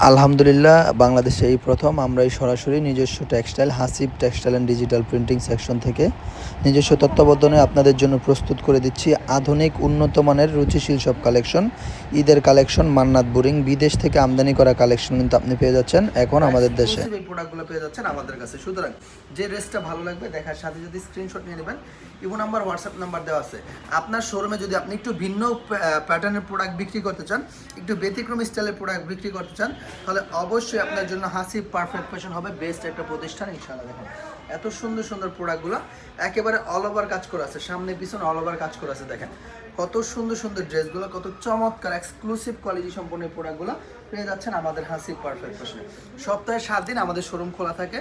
আলহামদুলিল্লাহ বাংলাদেশে এই প্রথম। আমরা এই সরাসরি নিজস্ব textile Hasib textile and digital printing section থেকে নিজস্ব তত্ত্বাবধানে আপনাদের জন্য প্রস্তুত করে দিচ্ছি আধুনিক উন্নত মানের রুচিশীল সব কালেকশন। ঈদের কালেকশন মান্নাত বোরিং বিদেশ থেকে আমদানি করা কালেকশন কিন্তু আপনি পেয়ে যাচ্ছেন এখন আমাদের দেশে। এই প্রোডাক্টগুলো পেয়ে যাচ্ছেন আমাদের কাছে। সুতরাং যে ড্রেসটা ভালো লাগবে দেখার সাথে যদি স্ক্রিনশট নিয়ে নেবেন। ইভো নাম্বার হোয়াটসঅ্যাপ নাম্বার দেওয়া আছে। আপনার শোরুমে যদি আপনি একটু ভিন্ন প্যাটার্নের প্রোডাক্ট বিক্রি করতে চান একটু ব্যতিক্রম স্টাইলের প্রোডাক্ট বিক্রি করতে চান তাহলে অবশ্যই আপনার জন্য হাসি পারফেক্ট ফ্যাশন হবে বেস্ট একটা প্রতিষ্ঠান, ইনশাআল্লাহ দেখুন। এত সুন্দর সুন্দর প্রোডাক্টগুলো একেবারে অল ওভার কাজ করে আছে, সামনে পিছনে অল ওভার কাজ করে আছে, দেখেন। কত সুন্দর সুন্দর ড্রেসগুলো কত চমৎকার এক্সক্লুসিভ কোয়ালিটি সম্পন্ন প্রোডাক্টগুলো পেয়ে যাচ্ছেন আমাদের হাসি পারফেক্ট ফ্যাশনে সপ্তাহে সাত দিন আমাদের শোরুম খোলা থাকে।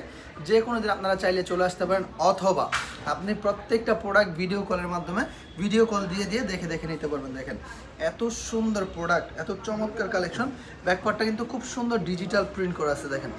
যে কোনো দিন আপনারা চাইলে চলে আসতে পারেন, অথবা আপনি প্রত্যেকটা প্রোডাক্ট ভিডিও কলের মাধ্যমে ভিডিও কল দিয়ে দিয়ে দেখে দেখে নিতে পারবেন। দেখেন, এত সুন্দর প্রোডাক্ট এত চমৎকার কালেকশন ব্যাকপার্টটা কিন্তু খুব সুন্দর ডিজিটাল প্রিন্ট করা আছে, দেখেন।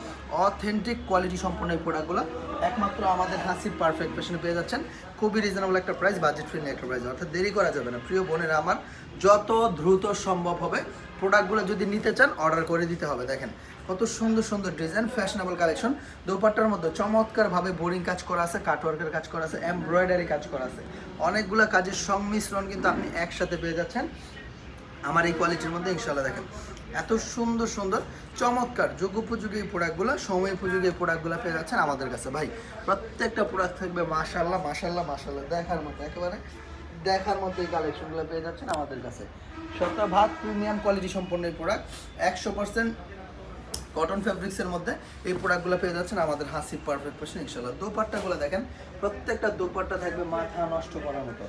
অথেন্টিক কোয়ালিটি সম্পন্ন এই প্রোডাক্টগুলো একমাত্র আমাদের হাসির পারফেক্ট ফ্যাশনে পেয়ে যাচ্ছেন। খুবই রিজনেবল একটা প্রাইস বাজেট ফ্রেন্ডলি একটা প্রাইস অর্থাৎ দেরি করা যাবে না। প্রিয় বোনেরা, আমার যত দ্রুত সম্ভব হবে প্রোডাক্টগুলো যদি নিতে চান অর্ডার করে দিতে হবে। দেখেন, কত সুন্দর সুন্দর ডিজাইন ফ্যাশনেবল কালেকশন দোপাট্টার মধ্যে চমৎকারভাবে বোরিং কাজ করা আছে কাটওয়ার্কের কাজ করা আছে এমব্রয়ডারি কাজ করা আছে। অনেকগুলো কাজের সংমিশ্রণ কিন্তু আপনি একসাথে পেয়ে যাচ্ছেন। আমার এই কোয়ালিটির মধ্যে ইনশাল্লাহ দেখেন এত সুন্দর সুন্দর, চমৎকার যোগ উপযোগী এই প্রোডাক্টগুলো সময় উপযোগী প্রোডাক্টগুলো পেয়ে যাচ্ছেন আমাদের কাছে। ভাই, প্রত্যেকটা প্রোডাক্ট থাকবে মাশাল্লাহ মাশাল্লাহ মাশাল্লাহ দেখার মতো, একেবারে দেখার মতো এই কালেকশনগুলো পেয়ে যাচ্ছেন আমাদের কাছে। ভাত প্রিমিয়াম কোয়ালিটি সম্পন্ন এই প্রোডাক্ট একশো পার্সেন্ট কটন ফ্যাব্রিক্সের মধ্যে এই প্রোডাক্টগুলো পেয়ে যাচ্ছেন আমাদের হাসি পারফেক্ট ফ্যাশন ইনশাল্লাহ দোপাট্টাগুলো দেখেন, প্রত্যেকটা দোপাট্টা থাকবে মাথা নষ্ট করার মতো।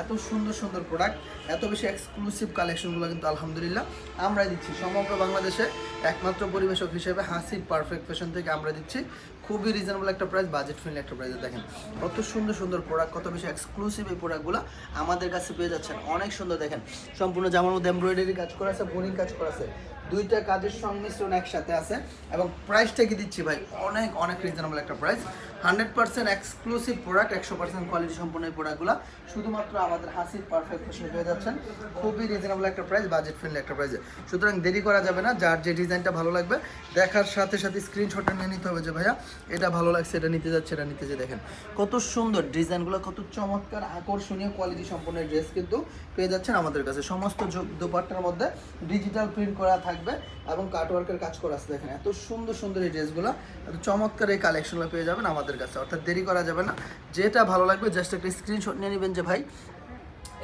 এত সুন্দর সুন্দর প্রোডাক্ট এত বেশি এক্সক্লুসিভ কালেকশনগুলো কিন্তু আলহামদুলিল্লাহ আমরাই দিচ্ছি। সমগ্র বাংলাদেশে একমাত্র পরিবেশক হিসেবে হাসি পারফেক্ট ফ্যাশন থেকে আমরা দিচ্ছি। খুবই রিজনেবল একটা প্রাইস বাজেট ফ্রেন্ডলি একটা প্রাইসে দেখেন। কত সুন্দর সুন্দর প্রোডাক্ট কত বেশি এক্সক্লুসিভ এই প্রোডাক্টগুলো আমাদের কাছে পেয়ে যাচ্ছেন। অনেক সুন্দর দেখেন। সম্পূর্ণ জামার মধ্যে এমব্রয়ডারি কাজ করা আছে বোরিং কাজ করা আছে। দুইটা কাজের সংমিশ্রণ একসাথে আছে এবং প্রাইসটা কি দিচ্ছি ভাই? অনেক অনেক রিজনেবল একটা price hundred percent exclusive product একশো পার্সেন্ট কোয়ালিটি সম্পন্ন এই প্রোডাক্টগুলো শুধুমাত্র আমাদের হাসির পারফেক্ট ফ্যাশনে পেয়ে যাচ্ছেন। খুবই রিজনেবল একটা প্রাইস বাজেট ফ্রেন্ডলি একটা প্রাইসে সুতরাং দেরি করা যাবে না, যার যে ডিজাইনটা ভালো লাগবে, দেখার সাথে সাথে স্ক্রিনশটটা নিয়ে নিতে হবে যে ভাইয়া, এটা ভালো লাগছে, এটা নিতে যাচ্ছে, এটা নিতে যে দেখেন। কত সুন্দর ডিজাইনগুলো কত চমৎকার, আকর্ষণীয় কোয়ালিটি সম্পন্ন ড্রেস কিন্তু পেয়ে যাচ্ছেন আমাদের কাছে। সমস্ত দোপাট্টার মধ্যে ডিজিটাল প্রিন্ট করা থাকবে এবং কাটওয়ার্কের কাজ করা আছে দেখেন, এত সুন্দর সুন্দর এই ড্রেসগুলো এত চমৎকার এই কালেকশনগুলো পেয়ে যাবেন আমাদের কাছে, অর্থাৎ দেরি করা যাবে না। যেটা ভালো লাগবে জাস্ট একটা স্ক্রিনশট নিয়ে নেবেন যে, ভাই,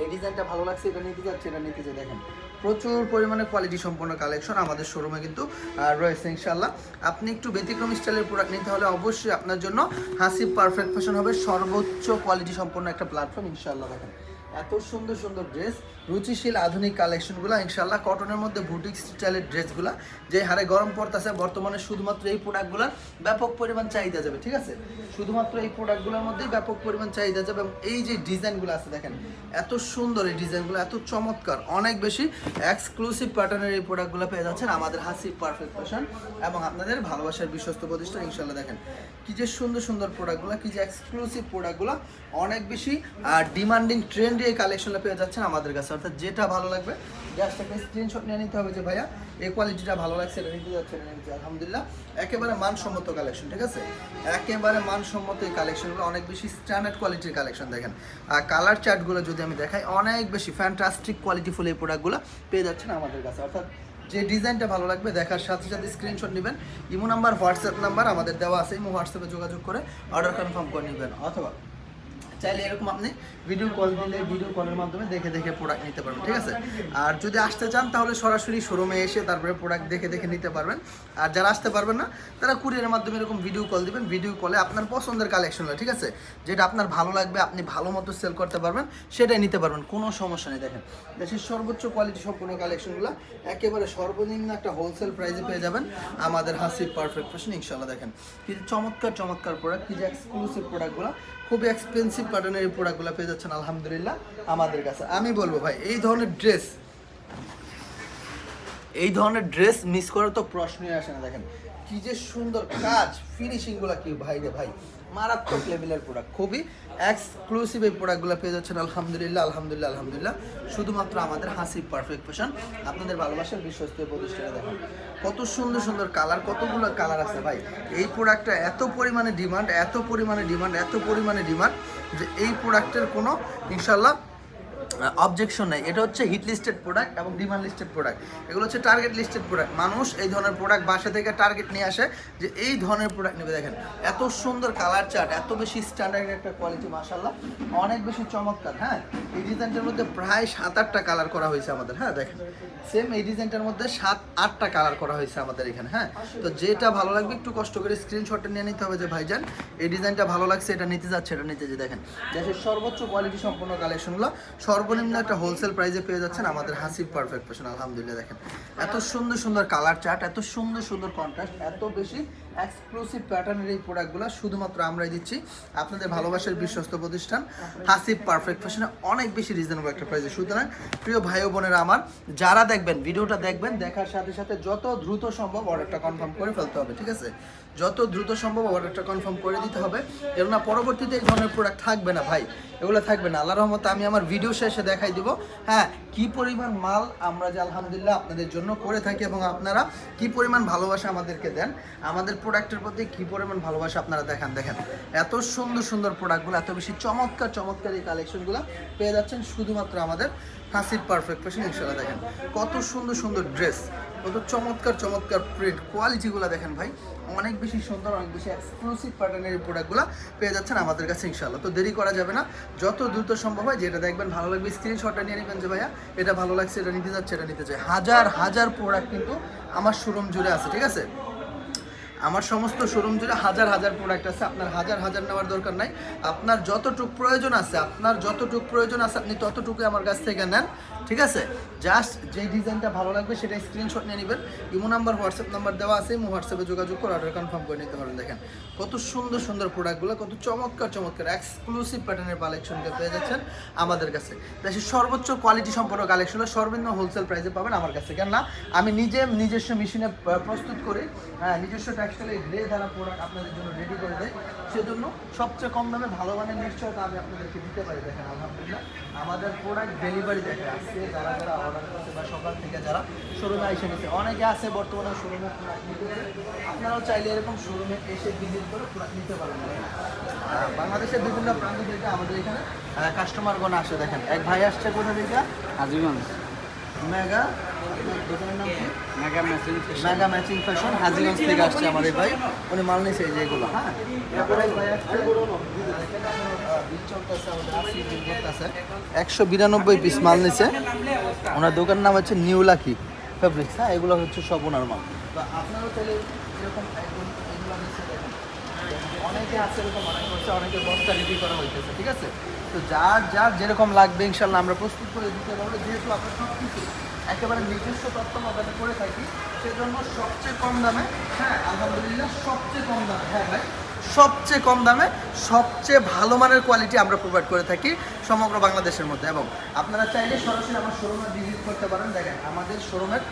এই ডিজাইনটা ভালো লাগছে, এটা নিতে যাচ্ছে, এটা নিতে যাচ্ছে। দেখেন, প্রচুর পরিমাণে কোয়ালিটি সম্পন্ন কালেকশন আমাদের শোরুমে কিন্তু রয়েছে ইনশাল্লাহ আপনি একটু ব্যতিক্রম স্টাইলের প্রোডাক্ট নিতে হলে অবশ্যই আপনার জন্য হাসি পারফেক্ট ফ্যাশন হবে, সর্বোচ্চ কোয়ালিটি সম্পন্ন একটা প্ল্যাটফর্ম ইনশাল্লাহ দেখেন। এত সুন্দর সুন্দর ড্রেস রুচিশীল আধুনিক কালেকশনগুলো ইনশাল্লাহ কটনের মধ্যে বুটিক স্টাইলের ড্রেসগুলো যে হারে গরম পড়তেছে, বর্তমানে শুধুমাত্র এই প্রোডাক্টগুলোর ব্যাপক পরিমাণ চাহিদা যাবে, ঠিক আছে? শুধুমাত্র এই প্রোডাক্টগুলোর মধ্যেই ব্যাপক পরিমাণ চাহিদা যাবে এবং এই যে ডিজাইনগুলো আছে দেখেন, এত সুন্দর এই ডিজাইনগুলো এত চমৎকার, অনেক বেশি এক্সক্লুসিভ প্যাটার্নের এই প্রোডাক্টগুলো পেয়ে যাচ্ছেন আমাদের হাসি পারফেক্ট ফ্যাশন এবং আপনাদের ভালোবাসার বিশ্বস্ত প্রতিষ্ঠান ইনশাল্লাহ দেখেন। কি যে সুন্দর সুন্দর প্রোডাক্টগুলো কি যে এক্সক্লুসিভ প্রোডাক্টগুলো অনেক বেশি ডিমান্ডিং ট্রেন্ডি এই কালেকশনটা পেয়ে যাচ্ছেন আমাদের কাছে। অর্থাৎ যেটা ভালো লাগবে একটা স্ক্রিনশট নিয়ে নিতে হবে যে, ভাইয়া, এই কোয়ালিটিটা ভালো লাগছে, এটা নিতে যাচ্ছে আলহামদুলিল্লাহ, একেবারে মানসম্মত কালেকশন ঠিক আছে? একেবারে মানসম্মত এই কালেকশনগুলো অনেক বেশি স্ট্যান্ডার্ড কোয়ালিটির কালেকশন দেখেন। আর কালার চার্টগুলো যদি আমি দেখাই, অনেক বেশি ফ্যান্টাস্টিক কোয়ালিটিফুল এই প্রোডাক্টগুলো পেয়ে যাচ্ছেন আমাদের কাছে। অর্থাৎ যে ডিজাইনটা ভালো লাগবে, দেখার সাথে সাথে স্ক্রিনশট নেবেন। ইমো নাম্বার হোয়াটসঅ্যাপ নাম্বার আমাদের দেওয়া আছে, ইমো হোয়াটসঅ্যাপে যোগাযোগ করে অর্ডার কনফার্ম করে নেবেন। অথবা চাইলে এরকম আপনি ভিডিও কল দিলে ভিডিও কলের মাধ্যমে দেখে দেখে প্রোডাক্ট নিতে পারবেন, ঠিক আছে? আর যদি আসতে চান তাহলে সরাসরি শোরুমে এসে তারপরে প্রোডাক্ট দেখে দেখে নিতে পারবেন। আর যারা আসতে পারবেন না, তারা কুরিয়ারের মাধ্যমে এরকম ভিডিও কল দিবেন। ভিডিও কলে আপনার পছন্দের কালেকশন ঠিক আছে? যেটা আপনার ভালো লাগবে, আপনি ভালো মতো সেল করতে পারবেন, সেটাই নিতে পারবেন, কোনো সমস্যা নেই, দেখেন। দেশের সর্বোচ্চ কোয়ালিটি সম্পূর্ণ কালেকশনগুলো একেবারে সর্বনিম্ন একটা হোলসেল প্রাইসে পেয়ে যাবেন আমাদের হাসি পারফেক্ট ফ্যাশন ইনশাল্লাহ দেখেন। কি চমৎকার চমৎকার প্রোডাক্ট কি যে এক্সক্লুসিভ প্রোডাক্টগুলো খুবই এক্সপেন্সিভ প্যাটার্নের এই প্রোডাক্টগুলো পেয়ে যাচ্ছেন, আলহামদুলিল্লাহ, আমাদের কাছে। আমি বলব ভাই, এই ধরনের ড্রেস এই ধরনের ড্রেস মিস করার তো প্রশ্নই আসে না, দেখেন। কি যে সুন্দর কাজ ফিনিশিংগুলা কি ভাই রে ভাই? মারাত্মক লেভেলের প্রোডাক্ট খুবই এক্সক্লুসিভ এই প্রোডাক্টগুলো পেয়ে যাচ্ছেন, আলহামদুলিল্লাহ আলহামদুলিল্লাহ আলহামদুলিল্লাহ। শুধুমাত্র আমাদের হাসি পারফেক্ট ফ্যাশন আপনাদের ভালোবাসার বিশ্বস্ত প্রতিষ্ঠানে দেখেন। কত সুন্দর সুন্দর কালার কতগুলো কালার আছে ভাই। এই প্রোডাক্টটা এত পরিমাণে ডিমান্ড এত পরিমাণে ডিমান্ড এত পরিমাণে ডিমান্ড যে এই প্রোডাক্টের কোনো ইনশাল্লাহ অবজেকশন নেই। এটা হচ্ছে হিট লিস্টেড প্রোডাক্ট এবং ডিমান্ড লিস্টেড প্রোডাক্ট এগুলো হচ্ছে টার্গেট লিস্টেড প্রোডাক্ট মানুষ এই ধরনের প্রোডাক্ট বাসা থেকে টার্গেট নিয়ে আসে যে এই ধরনের প্রোডাক্ট নেবে। দেখেন, এত সুন্দর কালার চার্ট এত বেশি স্ট্যান্ডার্ড একটা কোয়ালিটি মাসাল্লাহ অনেক বেশি চমৎকার হ্যাঁ? এই ডিজাইনটার মধ্যে প্রায় সাত আটটা কালার করা হয়েছে আমাদের হ্যাঁ? দেখেন সেম এই ডিজাইনটার মধ্যে সাত আটটা কালার করা হয়েছে আমাদের এখানে হ্যাঁ? তো যেটা ভালো লাগবে, একটু কষ্ট করে স্ক্রিনশটটা নিয়ে নিতে হবে যে ভাইজান, এই ডিজাইনটা ভালো লাগছে, এটা নিতে যাচ্ছে, এটা নিতে যে দেখেন, দেশের সর্বোচ্চ কোয়ালিটি সম্পন্ন কালেকশনগুলো সর্বনিম্ন একটা হোলসেল প্রাইসে পেয়ে যাচ্ছেন আমাদের হাসিব পারফেক্ট ফ্যাশন আলহামদুলিল্লাহ দেখেন। এত সুন্দর সুন্দর কালার চার্ট এত সুন্দর সুন্দর কন্ট্রাস্ট এত বেশি এক্সক্লুসিভ প্যাটার্নের এই প্রোডাক্টগুলো শুধুমাত্র আমরাই দিচ্ছি। আপনাদের ভালোবাসার বিশ্বস্ত প্রতিষ্ঠান হাসিব পারফেক্ট ফ্যাশনে অনেক বেশি রিজনেবল একটা প্রাইসে সুতরাং প্রিয় ভাই বোনেরা আমার যারা দেখবেন ভিডিওটা দেখবেন দেখার সাথে সাথে যত দ্রুত সম্ভব অর্ডারটা কনফার্ম করে ফেলতে হবে ঠিক আছে? যত দ্রুত সম্ভব অর্ডারটা কনফার্ম করে দিতে হবে। কেননা পরবর্তীতে এই ধরনের প্রোডাক্ট থাকবে না ভাই এগুলো থাকবে না। আল্লাহ রহমতে আমি আমার ভিডিও শেষে দেখাই দিব। হ্যাঁ কি পরিমাণ মাল আমরা যে আলহামদুলিল্লাহ আপনাদের জন্য করে থাকি এবং আপনারা কি পরিমাণ ভালোবাসা আমাদেরকে দেন, আমাদের প্রোডাক্টের প্রতি কি পরিমাণ ভালোবাসা আপনারা দেখান? দেখেন, এত সুন্দর সুন্দর প্রোডাক্টগুলো, এত বেশি চমৎকার চমৎকার এই কালেকশনগুলো পেয়ে যাচ্ছেন শুধুমাত্র আমাদের হাসির পারফেক্ট ফ্যাশন ইনশাল্লাহ দেখেন। কত সুন্দর সুন্দর ড্রেস কত চমৎকার চমৎকার প্রিন্ট কোয়ালিটিগুলো দেখেন ভাই। অনেক বেশি সুন্দর, অনেক বেশি এক্সক্লুসিভ প্যাটার্নের প্রোডাক্টগুলো পেয়ে যাচ্ছেন আমাদের কাছে ইনশাল্লাহ তো দেরি করা যাবে না। যত দ্রুত সম্ভব হয়, যেটা দেখবেন ভালো লাগবে স্ক্রিনশটটা নিয়ে নেবেন যে ভাইয়া, এটা ভালো লাগছে, এটা নিতে যাচ্ছে, এটা নিতে চাই হাজার হাজার প্রোডাক্ট কিন্তু আমার শোরুম জুড়ে আছে, ঠিক আছে? আমার সমস্ত শোরুম জুড়ে হাজার হাজার প্রোডাক্ট আছে। আপনার হাজার হাজার নেওয়ার দরকার নাই। আপনার যতটুক প্রয়োজন আছে, আপনার যতটুক প্রয়োজন আছে, আপনি ততটুকু আমার কাছ থেকে নেন, ঠিক আছে? জাস্ট যে ডিজাইনটা ভালো লাগবে সেটা স্ক্রিনশট নিয়ে নেবেন। ইমো নাম্বার হোয়াটসঅ্যাপ নাম্বার দেওয়া আছে, ইমো হোয়াটসঅ্যাপে যোগাযোগ করে অর্ডার কনফার্ম করে নিতে পারেন। দেখেন, কত সুন্দর সুন্দর প্রোডাক্টগুলো কত চমৎকার চমৎকার এক্সক্লুসিভ প্যাটার্নের কালেকশনকে পেয়ে যাচ্ছেন আমাদের কাছে। দেশের সর্বোচ্চ কোয়ালিটি সম্পন্ন কালেকশনটা সর্বনিম্ন হোলসেল প্রাইসে পাবেন আমার কাছে কেন না আমি নিজে নিজস্ব মেশিনে প্রস্তুত করে। হ্যাঁ নিজস্ব টেক্সটাইলের গ্রে দ্বারা প্রোডাক্ট আপনাদের জন্য রেডি করে দেয়। সেজন্য সবচেয়ে কম দামে ভালো মানের নিশ্চয়তা আমি আপনাদেরকে দিতে পারি দেখেন আলহামদুলিল্লাহ। আমাদের প্রোডাক্ট ডেলিভারি দেখে আসছে যারা যারা অর্ডার করছে বা সকাল থেকে যারা শোরুমে এসে নিচ্ছে অনেকে আছে বর্তমানে শোরুমে প্রোডাক্ট নিতে আপনারাও চাইলে এরকম শোরুমে এসে ভিজিট করে প্রোডাক্ট নিতে পারেন বাংলাদেশের বিভিন্ন প্রান্ত থেকে আমাদের এখানে কাস্টমারগণ আসে দেখেন। এক ভাই আসছে কোথা থেকে? হাজিগঞ্জ। মেগা দোকানের নাম মেগা ম্যাচিং ফ্যাশন হাজিগঞ্জ থেকে আসছে আমার এই ভাই। উনি মাল নিয়েছে এই যে এগুলো হ্যাঁ? একশো বিরানব্বই পিস মাল নিছে। ওনার দোকানের নাম হচ্ছে নিউ লাকি ফেব্রিক্স হ্যাঁ? এগুলো হচ্ছে সব ওনার মাল। তো আপনারও এরকম এগুলো অনেকে আছে এরকম অনেক করছে অনেকে বস্তা রেডি করা হইতেছে ঠিক আছে? তো যার যার যেরকম লাগবে ইনশাল্লাহ আমরা প্রস্তুত করে দিতে পারব। যেহেতু আপনার সব কিছু একেবারে নিজস্ব তত্ত্বাবধানে করে থাকি, সেজন্য সবচেয়ে কম দামে হ্যাঁ আলহামদুলিল্লাহ সবচেয়ে কম দামে হ্যাঁ ভাই, সবচেয়ে কম দামে সবচেয়ে ভালো মানের কোয়ালিটি আমরা প্রোভাইড করে থাকি সমগ্র বাংলাদেশের মধ্যে। এবং আপনারা চাইলে সরাসরি আমার শোরুমে ভিজিট করতে পারেন। দেখেন, আমাদের শোরুমের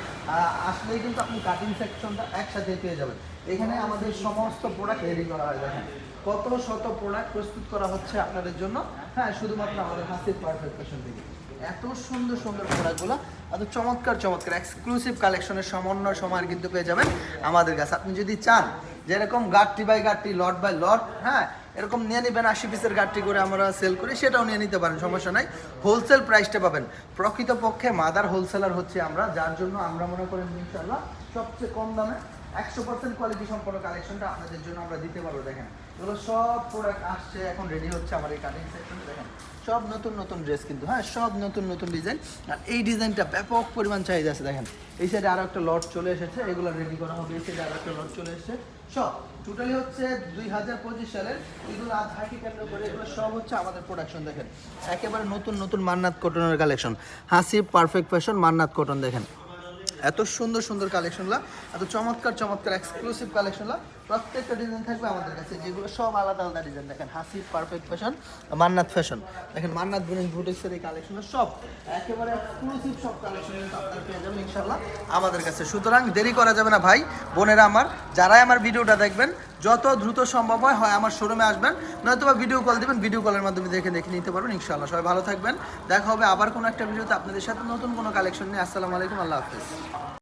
আসলেই কিন্তু আপনি কাটিং সেকশনটা একসাথে পেয়ে যাবেন। এখানে আমাদের সমস্ত প্রোডাক্ট রেডি করা হয়। দেখেন, কত শত প্রোডাক্ট প্রস্তুত করা হচ্ছে আপনাদের জন্য। হ্যাঁ শুধুমাত্র আমাদের হাসির পারফেক্ট ফ্যাশন থেকে। এত সুন্দর সুন্দর প্রোডাক্টগুলো এত চমৎকার চমৎকার। এক্সক্লুসিভ কালেকশনের সমন্বয় সময় কিন্তু পেয়ে যাবেন আমাদের কাছে। আপনি যদি চান যেরকম গাঠটি বাই গাঠটি লট বাই লট হ্যাঁ এরকম নিয়ে নেবেন আশি পিসের গাঠটি করে আমরা সেল করি, সেটাও নিয়ে নিতে পারেন, সমস্যা নাই। হোলসেল প্রাইসটা পাবেন। প্রকৃতপক্ষে মাদার হোলসেলার হচ্ছে আমরা, যার জন্য আমরা মনে করেন ইনশাল্লাহ সবচেয়ে কম দামে একশো পার্সেন্ট কোয়ালিটি সম্পন্ন কালেকশনটা আপনাদের জন্য আমরা দিতে পারব, দেখেন। এগুলো সব প্রোডাক্ট আসছে, এখন রেডি হচ্ছে আমার এই কাটিং সেকশনে দেখেন। সব নতুন নতুন ড্রেস কিন্তু হ্যাঁ সব নতুন নতুন ডিজাইন আর এই ডিজাইনটা ব্যাপক পরিমাণ চাহিদা আছে, দেখেন। এই সাইডে আরও একটা লট চলে এসেছে, এগুলো রেডি করা হবে, এই সাইডে আরও একটা লট চলে এসেছে। সব টোটালি হচ্ছে দুই হাজার পঁচিশ সালের, এগুলো আজ হাকি কেন্দ্র করে এগুলো সব হচ্ছে আমাদের প্রোডাকশন দেখেন। একেবারে নতুন নতুন মান্নাত কটনের কালেকশন হাসি পারফেক্ট ফ্যাশন মান্নাত কটন দেখেন। এত সুন্দর সুন্দর কালেকশনলা এত চমৎকার চমৎকার এক্সক্লুসিভ কালেকশনগুলো প্রত্যেকটা ডিজাইন থাকবে আমাদের কাছে, যেগুলো সব আলাদা আলাদা ডিজাইন দেখেন হাসি পারফেক্ট ফ্যাশন মান্নাত ফ্যাশন দেখেন, মান্নাত বুনিং বুটিক্সের এই কালেকশনগুলো সব, একেবারে এক্সক্লুসিভ সব কালেকশন কিন্তু পেয়ে যাবেন ইনশাল্লাহ আমাদের কাছে। সুতরাং দেরি করা যাবে না ভাই, বোনেরা আমার, যারাই আমার ভিডিওটা দেখবেন, যত দ্রুত সম্ভব হয় হয় আমার শোরুমে আসবেন নয়তো বা ভিডিও কল দিবেন ভিডিও কলের মাধ্যমে দেখে দেখে নিতে পারবেন, ইনশাআল্লাহ। সবাই ভালো থাকবেন, দেখা হবে আবার কোনো একটা ভিডিওতে আপনাদের সাথে নতুন কোনো কালেকশন নিয়ে। আসসালামু আলাইকুম, আল্লাহ হাফিজ।